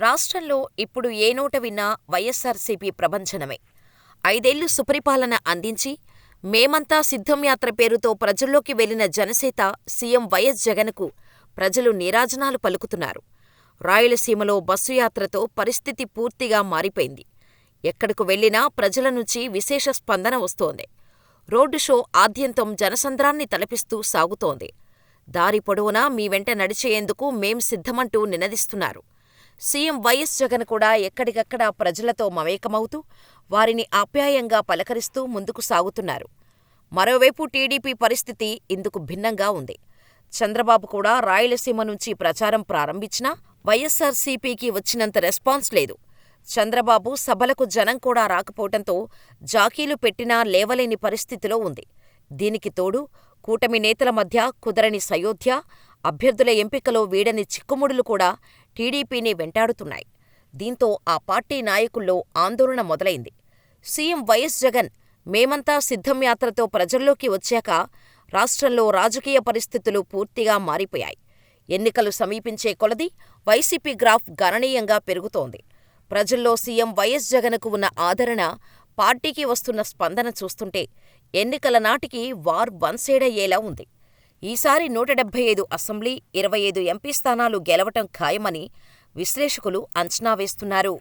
రాష్ట్రంలో ఇప్పుడు ఏ నోట విన్నా వైఎస్సార్సీపీ ప్రభంజనమే. ఐదేళ్ళు సుపరిపాలన అందించి, మేమంతా సిద్ధం యాత్ర పేరుతో ప్రజల్లోకి వెళ్ళిన జనసేత సీఎం వైఎస్ జగన్కు ప్రజలు నీరాజనాలు పలుకుతున్నారు. రాయలసీమలో బస్సు యాత్రతో పరిస్థితి పూర్తిగా మారిపోయింది. ఎక్కడకు వెళ్ళినా ప్రజల నుంచి విశేష స్పందన వస్తోంది. రోడ్డు షో ఆద్యంతం జనసంద్రాన్ని తలపిస్తూ సాగుతోంది. దారి పొడవునా మీ వెంట నడిచేందుకు మేం సిద్ధమంటూ నినదిస్తున్నారు. సీఎం వైఎస్ జగన్ కూడా ఎక్కడికక్కడ ప్రజలతో మమేకమవుతూ, వారిని ఆప్యాయంగా పలకరిస్తూ ముందుకు సాగుతున్నారు. మరోవైపు టీడీపీ పరిస్థితి ఇందుకు భిన్నంగా ఉంది. చంద్రబాబు కూడా రాయలసీమ నుంచి ప్రచారం ప్రారంభించినా వైఎస్సార్సీపీకి వచ్చినంత రెస్పాన్స్ లేదు. చంద్రబాబు సభలకు జనం కూడా రాకపోవటంతో జాకీలు పెట్టినా లేవలేని పరిస్థితిలో ఉంది. దీనికి తోడు కూటమి నేతల మధ్య కుదరని సయోధ్య, అభ్యర్థుల ఎంపికలో వీడని చిక్కుముడులు కూడా టీడీపీని వెంటాడుతున్నాయి. దీంతో ఆ పార్టీ నాయకుల్లో ఆందోళన మొదలైంది. సీఎం వైఎస్ జగన్ మేమంతా సిద్ధం యాత్రతో ప్రజల్లోకి వచ్చాక రాష్ట్రంలో రాజకీయ పరిస్థితులు పూర్తిగా మారిపోయాయి. ఎన్నికలు సమీపించే కొలదీ వైసీపీ గ్రాఫ్ గణనీయంగా పెరుగుతోంది. ప్రజల్లో సీఎం వైఎస్ జగన్కు ఉన్న ఆదరణ, పార్టీకి వస్తున్న స్పందన చూస్తుంటే ఎన్నికల నాటికి వార్ వన్సైడయ్యేలా ఉంది. ఈసారి నూట డెబ్బై ఐదు అసెంబ్లీ, ఇరవై ఐదు ఎంపీ స్థానాలు గెలవటం ఖాయమని విశ్లేషకులు అంచనా వేస్తున్నారు.